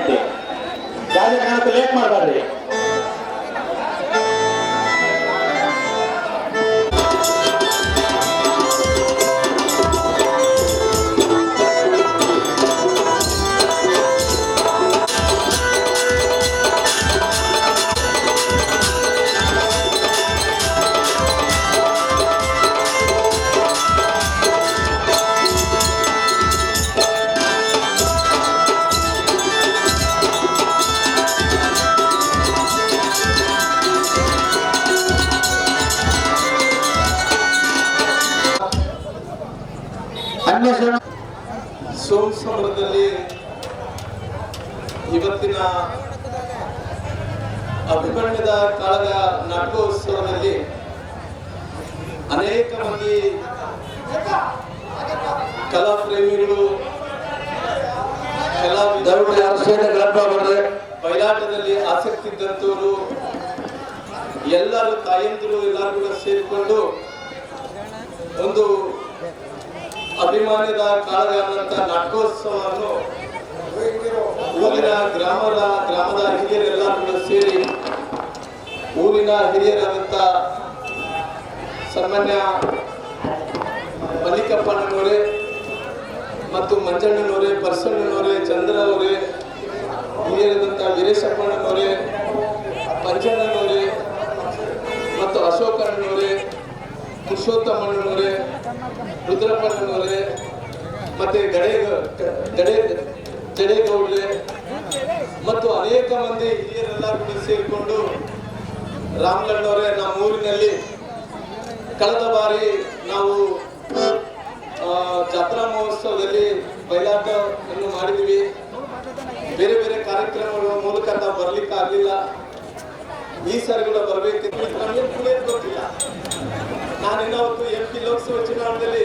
ವಿನಂತಿ ಯಾವುದೇ ಲೇಟ್ ಮಾಡಬಾರ್ರಿ ಕಲಾ ಪ್ರೇಮಿಗಳು ಕಲಾವಿದರು ಸ್ಟೇಜ್ ಮಾಡ್ರೆ ಬಯಲಾಟದಲ್ಲಿ ಆಸಕ್ತಿ ಇದ್ದಂಥವರು ಎಲ್ಲರೂ ತಾಯಂದಿರು ಎಲ್ಲರೂ ಕೂಡ ಸೇರಿಕೊಂಡು ಒಂದು ಅಭಿಮಾನದ ಕಾಲದಂತ ನಾಟಕೋತ್ಸವವನ್ನು ಊರಿನ ಗ್ರಾಮದ ಗ್ರಾಮದ ಹಿರಿಯರೆಲ್ಲರೂ ಸೇರಿ ಊರಿನ ಹಿರಿಯರಾದಂಥ ಸನ್ಮಾನ್ಯ ಮಲ್ಲಿಕಪ್ಪಣ್ಣನವರೇ ಮತ್ತು ಮಂಜಣ್ಣನವರೇ ಪರ್ಸಣ್ಣನವರೇ ಚಂದ್ರ ಅವರೇ ಹಿರಿಯರಾದಂಥ ವೀರೇಶಪ್ಪಣ್ಣನವರೇ ಪಂಚಣ್ಣನವರೇ ಮತ್ತು ಅಶೋಕಣ್ಣನವರೇ ಪುರುಷೋತ್ತಮಣ್ಣನವರೇ ರುದ್ರಪ್ಪಣ್ಣನವರೇ ಮತ್ತು ಗಡೆ ಗಡೆ ಜಡೇಗೌಡ್ರೆ ಮತ್ತು ಅನೇಕ ಮಂದಿ ಹಿರಿಯರೆಲ್ಲ ಕೂಡ ಸೇರಿಕೊಂಡು ರಾಮಗಣ್ಣವರೇ ನಮ್ಮ ಊರಿನಲ್ಲಿ ಕಳೆದ ಬಾರಿ ನಾವು ಜಾತ್ರಾ ಮಹೋತ್ಸವದಲ್ಲಿ ಬಯಲಾಟವನ್ನು ಮಾಡಿದೀವಿ ಬೇರೆ ಬೇರೆ ಕಾರ್ಯಕ್ರಮಗಳ ಮೂಲಕ ನಾವು ಬರ್ಲಿಕ್ಕೆ ಆಗಲಿಲ್ಲ. ಈ ಸಾರಿ ಕೂಡ ಬರ್ಬೇಕಿತ್ತು ನಮಗೆ ಕೂಡ ಗೊತ್ತಿಲ್ಲ. ನಾನು ಇನ್ನಾವತ್ತು ಎಂ ಪಿ ಲೋಕಸಭಾ ಚುನಾವಣೆಯಲ್ಲಿ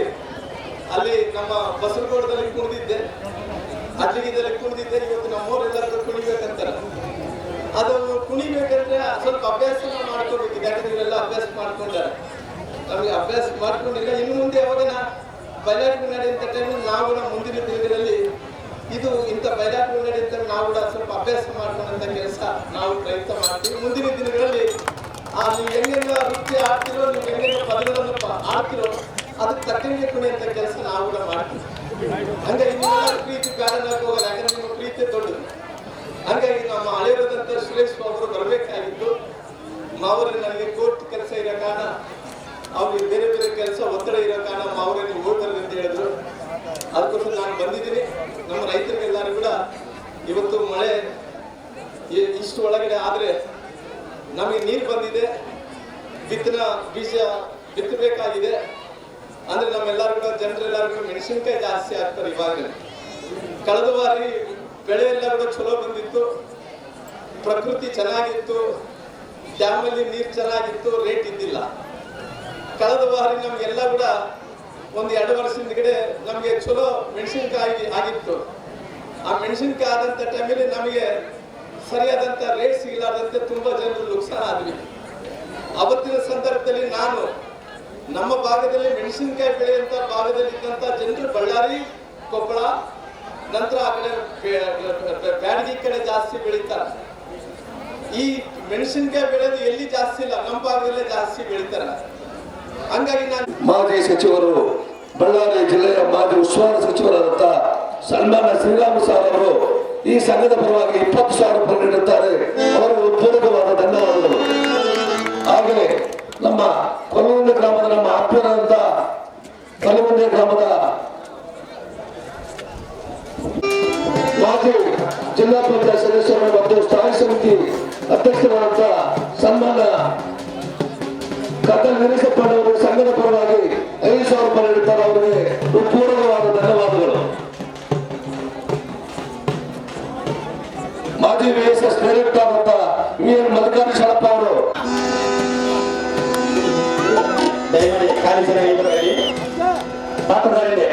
ಅಲ್ಲಿ ನಮ್ಮ ಬಸರಗೋಡದಲ್ಲಿ ಕುಣಿದಿದ್ದೆ. ಅಲ್ಲಿಗಿದ್ದಲ್ಲಿ ಕುಣಿದಿದ್ದೆ. ಇವತ್ತು ನಮ್ಮೂರೆಲ್ಲರೂ ಕುಣಿಬೇಕಂತಾರೆ. ಅದು ಕುಣಿಬೇಕಂದ್ರೆ ಸ್ವಲ್ಪ ಅಭ್ಯಾಸ ಮಾಡ್ಕೋಬೇಕು ಯಾಕಂದ್ರೆ ಅಭ್ಯಾಸ ಮಾಡ್ಕೊಂಡಾರೆ. ನಮಗೆ ಅಭ್ಯಾಸ ಮಾಡ್ಕೊಂಡಿಲ್ಲ. ಇನ್ನು ಮುಂದೆ ಯಾವಾಗ ಬಯಲಾಟ ನಡೆಯುವಂಥ ನಾವು ಕೂಡ ಮುಂದಿನ ದಿನಗಳಲ್ಲಿ ಇದು ಇಂಥ ಬಯಲಾಟಗಳು ನಡೆಯುತ್ತೆ ನಾವು ಕೂಡ ಸ್ವಲ್ಪ ಅಭ್ಯಾಸ ಮಾಡ್ಕೊಂಡಂತ ಕೆಲಸ ನಾವು ಪ್ರಯತ್ನ ಮಾಡ್ತೀವಿ. ಮುಂದಿನ ದಿನಗಳಲ್ಲಿ ಆ ಹೆಂಗೆಲ್ಲ ವೃತ್ತಿ ಆಗ್ತಿರೋ, ನೀವು ಹೆಂಗೆಲ್ಲ ಪದಗಳನ್ನು ಆಗ್ತಿರೋ ಅದಕ್ಕೆ ತಕ್ಕಂಗೆ ಅಂತ ಕೆಲಸ ನಾವು ಕೂಡ ಮಾಡ್ತೀವಿ. ಹಂಗಾಗಿ ಇನ್ನೆಲ್ಲ ಪ್ರೀತಿ ಕಾರಣ ಹೋಗಲ್ಲ, ಯಾಕಂದ್ರೆ ನಿಮ್ಮ ಪ್ರೀತಿ ದೊಡ್ಡದು. ಹಂಗಾಗಿ ನಮ್ಮ ಹಳೆಯದಂತ ಸುರೇಶ್ ಅವರು ಬರಬೇಕಾಗಿತ್ತು. ಮಾವರು ನನಗೆ ಕೋರ್ಟ್ ಕೆಲಸ ಇರೋ ಕಾರಣ ಅವ್ರಿಗೆ ಬೇರೆ ಬೇರೆ ಕೆಲಸ ಒತ್ತಡ ಇರೋ ಕಾರಣ ಮಾವರೇ ನೀವು ಹೋಗ್ತಾರೆ ಅಂತ ಹೇಳಿದ್ರು ಅದಕ್ಕೋಸ್ಕರ ನಾನು ಬಂದಿದ್ದೀನಿ. ನಮ್ಮ ರೈತರಿಗೆಲ್ಲರೂ ಕೂಡ ಇವತ್ತು ಮಳೆ ಇಷ್ಟು ಒಳಗಡೆ ಆದರೆ ನಮಗೆ ನೀರು ಬಂದಿದೆ. ಬಿತ್ತನ ಬೀಜ ಬಿತ್ತಬೇಕಾಗಿದೆ. ಅಂದ್ರೆ ನಮ್ಮೆಲ್ಲರೂ ಕೂಡ ಜನರೆಲ್ಲರೂ ಕೂಡ ಮೆಣಸಿನ್ಕಾಯಿ ಜಾಸ್ತಿ ಆಗ್ತಾರೆ ಇವಾಗ ಕಳೆದ ಬಾರಿ ಬೆಳೆ ಎಲ್ಲ ಕೂಡ ಚಲೋ ಬಂದಿತ್ತು. ಪ್ರಕೃತಿ ಚೆನ್ನಾಗಿತ್ತು. ಡ್ಯಾಮಲ್ಲಿ ನೀರು ಚೆನ್ನಾಗಿತ್ತು, ರೇಟ್ ಇದ್ದಿಲ್ಲ. ಕಳೆದ ಬಾರಿ ನಮಗೆಲ್ಲ ಕೂಡ ಒಂದು ಎರಡು ವರ್ಷದ ಹಿಂದ್ಗಡೆ ನಮಗೆ ಚಲೋ ಮೆಣಸಿನ್ಕಾಯಿ ಆಗಿತ್ತು. ಆ ಮೆಣಸಿನ್ಕಾಯಿ ಆದಂಥ ಟೈಮಲ್ಲಿ ನಮಗೆ ಸರಿಯಾದಂಥ ರೇಟ್ ಸಿಗಲಾರ್ದಂತೆ ತುಂಬಾ ಜನರು ನುಕ್ಸಾನ ಆದ್ವಿ. ಅವತ್ತಿನ ಸಂದರ್ಭದಲ್ಲಿ ನಾನು ನಮ್ಮ ಭಾಗದಲ್ಲಿ ಮೆಣಸಿನಕಾಯಿ ಬೆಳೆಯುವಂತ ಭಾಗದಲ್ಲಿ ಇದ್ದಂತ ಜನರು ಬಳ್ಳಾರಿ, ಕೊಪ್ಪಳ, ನಂತರ ಆ ಕಡೆ ಬ್ಯಾಡಗಿ ಕಡೆ ಜಾಸ್ತಿ ಬೆಳೀತಾರೆ. ಈ ಮೆಣಸಿನಕಾಯಿ ಬೆಳೆಯೋದು ಎಲ್ಲಿ ಜಾಸ್ತಿ ಇಲ್ಲ, ನಮ್ಮ ಭಾಗದಲ್ಲೇ ಜಾಸ್ತಿ ಬೆಳೀತಾರೆ. ಹಂಗಾಗಿ ನಾನು ಮಾಜಿ ಸಚಿವರು ಬಳ್ಳಾರಿ ಜಿಲ್ಲೆಯ ಮಾಜಿ ಉಸ್ತುವಾರಿ ಸಚಿವರಾದಂಥ ಸನ್ಮಾನ್ಯ ಶ್ರೀರಾಮ ಸಾರ್ ಅವರು ಈ ಸಂಘದ ಪರವಾಗಿ ಇಪ್ಪತ್ತು ಸಾವಿರ ರೂಪಾಯಿ ನೀಡುತ್ತಾರೆ ಅವರಿಗೆ ಪೂರಕವಾದ ಧನ್ಯವಾದಗಳು. ಹಾಗೆ ನಮ್ಮ ಕೊಲಗುಂದೆ ಗ್ರಾಮದ ನಮ್ಮ ಆತ್ಮೀಯರಾದಂತ ಕೊಲಗುಂದೆ ಗ್ರಾಮದ ಮಾಜಿ ಜಿಲ್ಲಾ ಪಂಚಾಯತ್ ಸದಸ್ಯರು ಮತ್ತು ಸ್ಥಾಯಿ ಸಮಿತಿ ಅಧ್ಯಕ್ಷರಾದಂತಹ ಸನ್ಮಾನ್ಯ ಕತ್ತಲ್ ವೀರಸಪ್ಪನವರು ಸಂಘದ ಪರವಾಗಿ ಅವರಿಗೆ ಪೂರ್ವಕವಾದ ಧನ್ಯವಾದಗಳು. ಮಾಜಿ V S S director V ಅವರು. ದಯಮಾಡಿ ಖಾಲಿ ಜನ ಇಬ್ಬರಲ್ಲಿ ಪಾತ್ರಧಾರಿದೆ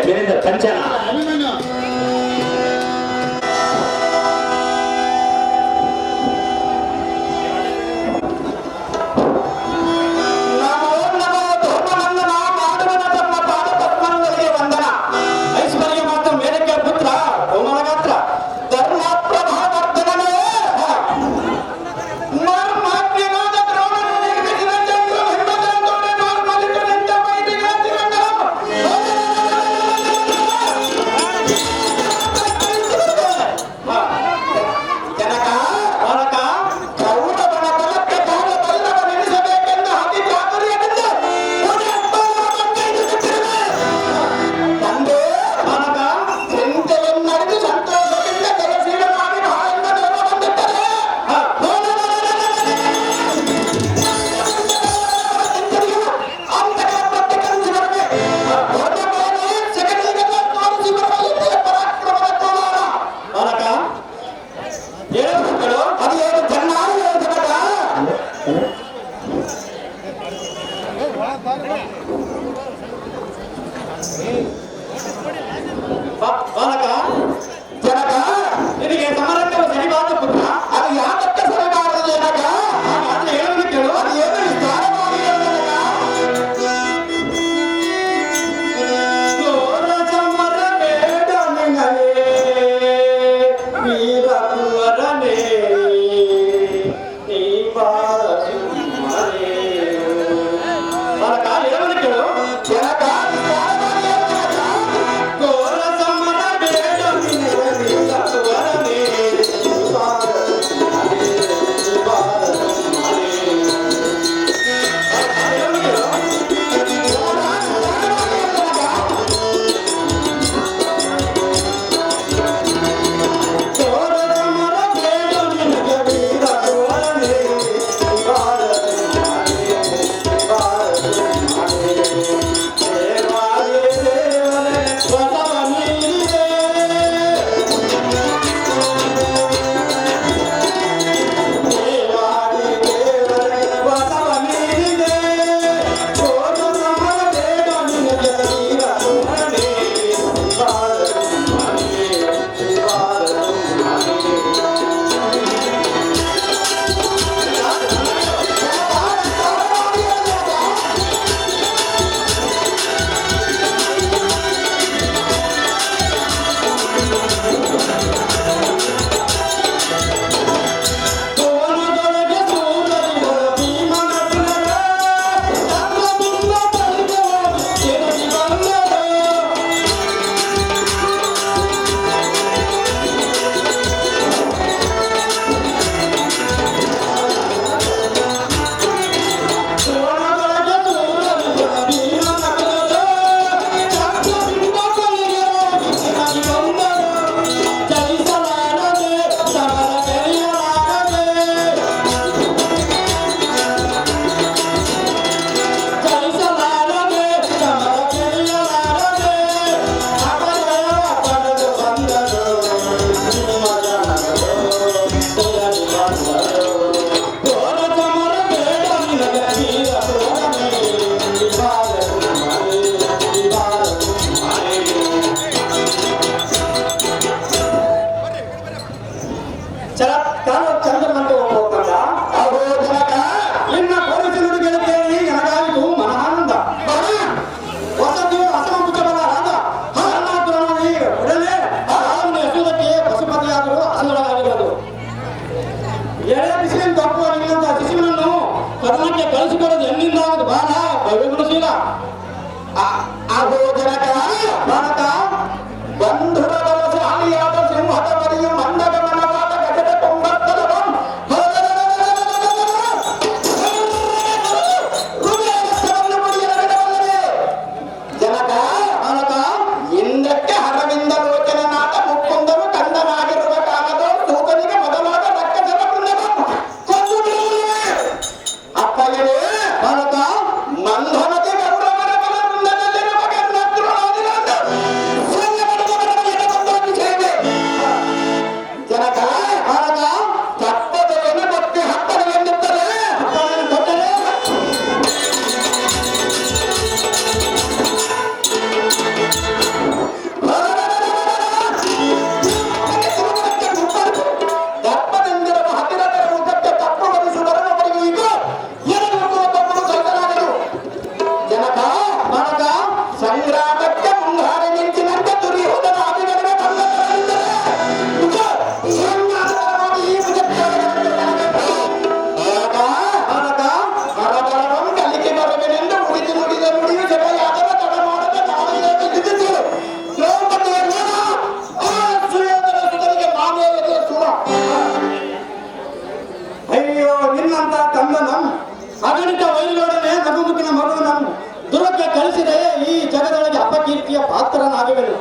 ಮೆಚ್ಚಿದರೆ ಈ ಜಗದೊಳಗೆ ಅಪಕೀರ್ತಿಯ ಪಾತ್ರನಾಗಬೇಕು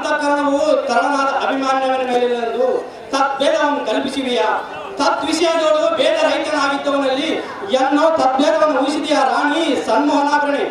ಅಂತಃಕರಣವು ತರನಾದ ಅಭಿಮಾನ್ಯವನ ಮೇಲಿಲ್ಲದು ತದ್ಭೇದವನ್ನು ಕಲ್ಪಿಸಿವೆಯಾ ತದ್ವಿಷಯದೊಳಗೂ ಭೇದ ರಹಿತನಾಗಿದ್ದವನಲ್ಲಿ ಎನ್ನೋ ತದ್ಭೇದವನ್ನು ಊಹಿಸಿದೆಯ ರಾಣಿ ಸನ್ಮೋಹನಾಭರಣಿ?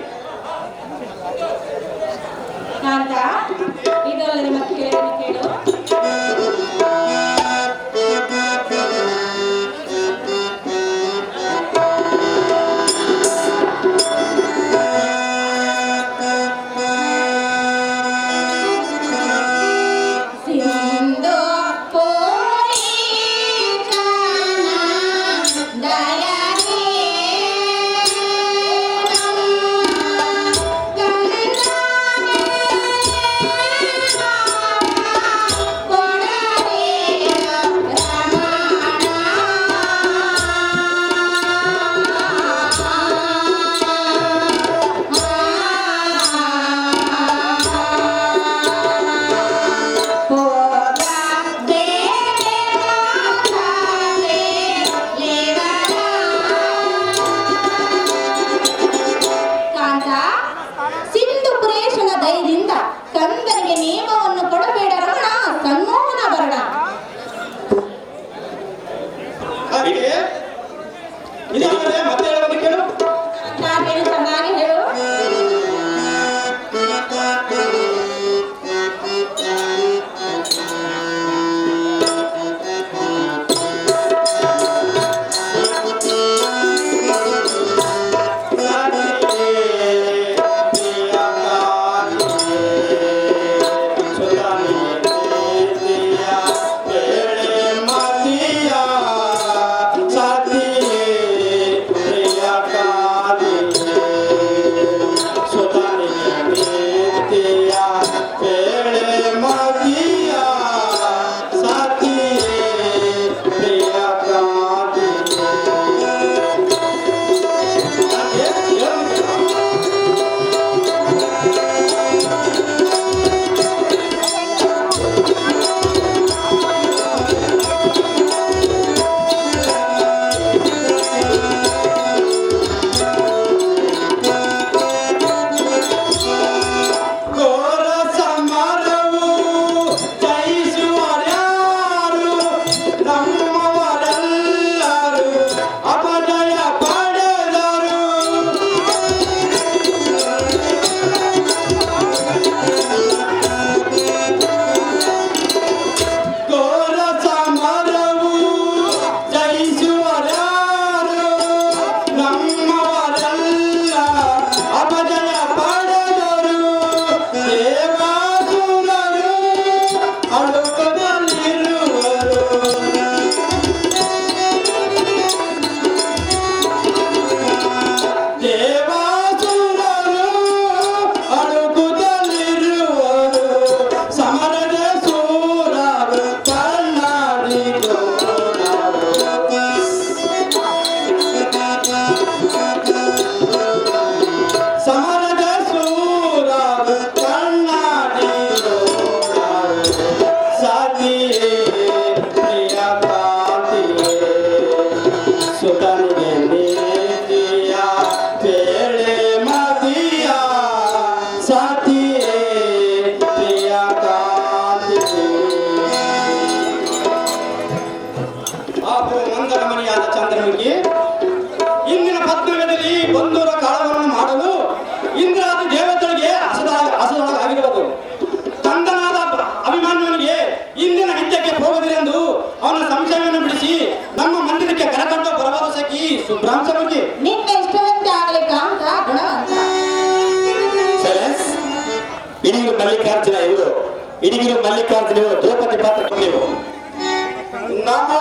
ಮಲ್ಲಿಕಾರ್ಜುನ ದ್ರೌಪದಿ ಪಾತ್ರ ನೀವು. ನಮೋ ನಮೋ